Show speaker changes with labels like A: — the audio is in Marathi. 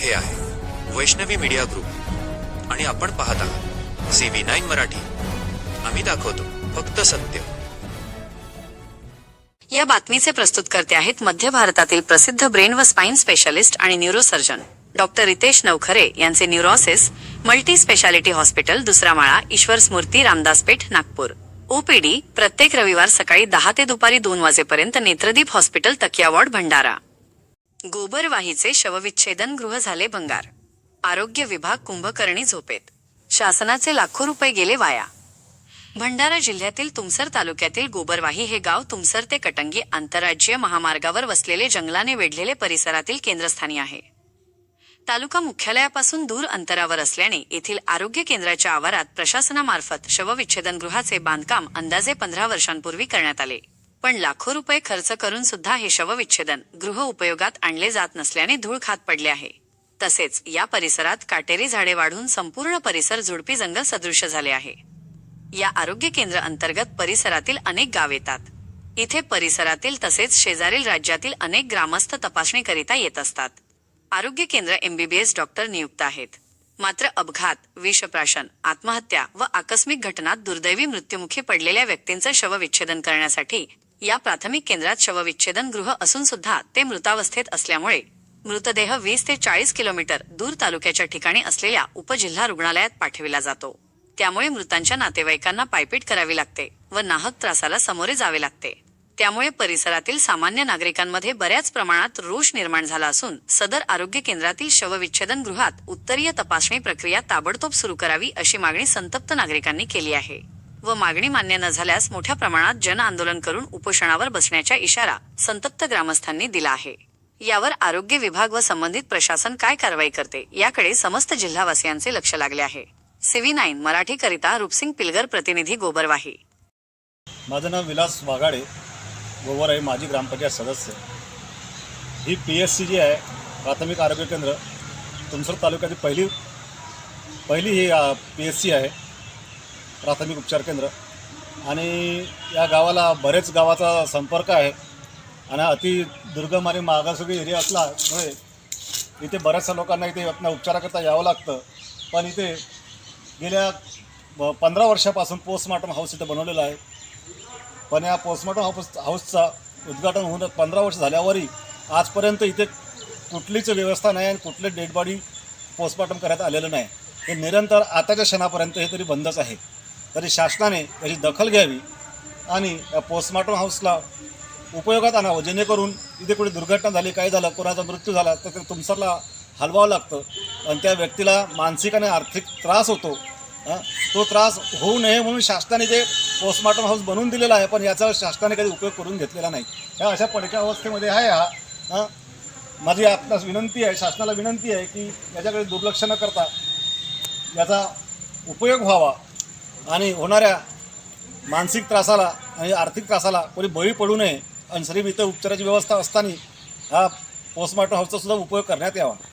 A: हे आहे. Vaishnavi media group. आणि आपण पाहत आहात. C V nine Marathi. आम्ही दाखवतो फक्त सत्य.
B: या बातमीचे प्रस्तुतकर्ते आहेत मध्य भारतातील प्रसिद्ध ब्रेन व स्पाइन स्पेशालिस्ट आणि न्यूरोसर्जन. डॉक्टर रितेश नवखरे यांचे न्यूरोसिस मल्टी स्पेशालिटी हॉस्पिटल दुसरा माळा ईश्वर स्मूर्ती रामदासपेठ नागपूर. ओपीडी प्रत्येक रविवार सकाळी दहा ते दुपारी दोन वाजेपर्यंत नेत्रदीप हॉस्पिटल तकिया वॉर्ड भंडारा. गोबरवाहीचे शवविच्छेदन गृह झाले भंगार. आरोग्य विभाग कुंभकर्णी झोपेत. शासनाचे लाखो रुपये गेले वाया. भंडारा जिल्ह्यातील तुमसर तालुक्यातील गोबरवाही हे गाव तुमसर ते कटंगी आंतरराज्यीय महामार्गावर वसलेले जंगलाने वेढलेले परिसरातील केंद्रस्थानी आहे. तालुका मुख्यालयापासून दूर अंतरावर असल्याने येथील आरोग्य केंद्राच्या आवारात प्रशासनामार्फत शवविच्छेदनगृहाचे बांधकाम अंदाजे पंधरा वर्षांपूर्वी करण्यात आले. पण लाखो रुपये खर्च करून सुद्धा हे शवविच्छेदन गृह उपयोगात आणले जात नसल्याने धूळ खात पडले आहे. तसेच या परिसरात काटेरी झाडे वाढून संपूर्ण परिसर झुडपी जंगल सदृश झाले आहे. या आरोग्य केंद्र अंतर्गत परिसरातील अनेक गाव येतात. इथे परिसरातील तसेच शेजारील राज्यातील अनेक ग्रामस्थ तपासणीकरिता येत असतात. आरोग्य केंद्र एमबीबीएस डॉक्टर नियुक्त आहेत. मात्र अपघात विषप्राशन आत्महत्या व आकस्मिक घटनात दुर्दैवी मृत्युमुखी पडलेल्या व्यक्तींचं शवविच्छेदन करण्यासाठी या प्राथमिक केंद्रात शवविच्छेदन गृह असून सुद्धा ते मृतावस्थेत असल्यामुळे मृतदेह वीस ते चाळीस किलोमीटर दूर तालुक्याच्या ठिकाणी असलेल्या उपजिल्हा रुग्णालयात पाठविला जातो. त्यामुळे मृतांच्या नातेवाईकांना पायपीट करावी लागते व नाहक त्रासाला सामोरे जावे लागते. त्यामुळे परिसरातील सामान्य नागरिकांमध्ये बऱ्याच प्रमाणात रोष निर्माण झाला असून सदर आरोग्य केंद्रातील शवविच्छेदन गृहात उत्तरीय तपासणी प्रक्रिया ताबडतोब सुरू करावी अशी मागणी संतप्त नागरिकांनी केली आहे. व मागणी मान्य न झाल्यास मोठ्या प्रमाणात जन आंदोलन करून उपोषणावर बसण्याचा इशारा संतप्त ग्रामस्थांनी दिला आहे. यावर आरोग्य विभाग व संबंधित प्रशासन काय कारवाई करते याकडे समस्त जिल्हावासियांचे लक्ष लागले आहे. सेव्ही नाईन मराठीकरिता रूपसिंग पिलगर प्रतिनिधी गोबरवाही.
C: माझं नाव विलास वाघाडे. गोवर आहे माजी ग्रामपंचायत सदस्य. ही पी एस सी जी आहे प्राथमिक आरोग्य केंद्र. तुमसर तालुक्यातील पहिली पहिली ही पी एस सी आहे. प्राथमिक उपचार केंद्र. आणि या गावाला बरेच गावाचा संपर्क आहे. आणि अति दुर्गम आणि मागासवर्गीय एरिया असल्यामुळे इथे बऱ्याचशा लोकांना इथे आपल्या उपचाराकरता यावं लागतं. पण इथे गेल्या ब- पंधरा वर्षापासून पोस्टमॉर्टम हाऊस इथं बनवलेलं आहे. पण या पोस्टमॉर्टम हाऊस हाऊसचा उद्घाटन होऊन पंधरा वर्ष झाल्यावरही आजपर्यंत इथे कुठलीच व्यवस्था नाही आणि कुठले डेड बॉडी पोस्टमॉर्टम करण्यात आलेलं नाही. हे निरंतर आताच्या क्षणापर्यंत हे तरी बंदच आहे. तरी शासनाने याची दखल घ्यावी आणि या पोस्टमॉर्टम हाऊसला उपयोगात आणावं. जेणेकरून इथे कुठे दुर्घटना झाली काय झालं कोणाचा मृत्यू झाला तर ते तुमसरला हलवावं लागतं. आणि त्या व्यक्तीला मानसिक आणि आर्थिक त्रास होतो. तो त्रास होऊ नये म्हणून शासनाने ते पोस्टमॉर्टम हाऊस बनवून दिलेला आहे पण याचा शासनाने कधी उपयोग करून घेतलेला नाही. ह्या अशा पडक्या अवस्थेमध्ये आहे हा. माझी आपणास विनंती आहे शासनाला विनंती आहे की याच्याकडे दुर्लक्ष न करता याचा उपयोग व्हावा. आणि होणाऱ्या मानसिक त्रासाला आणि आर्थिक त्रासाला कोणी बळी पडू नये. आणि सरी इथं उपचाराची व्यवस्था असताना हा पोस्टमॉर्टम हाऊसचा सुद्धा उपयोग करण्यात यावा.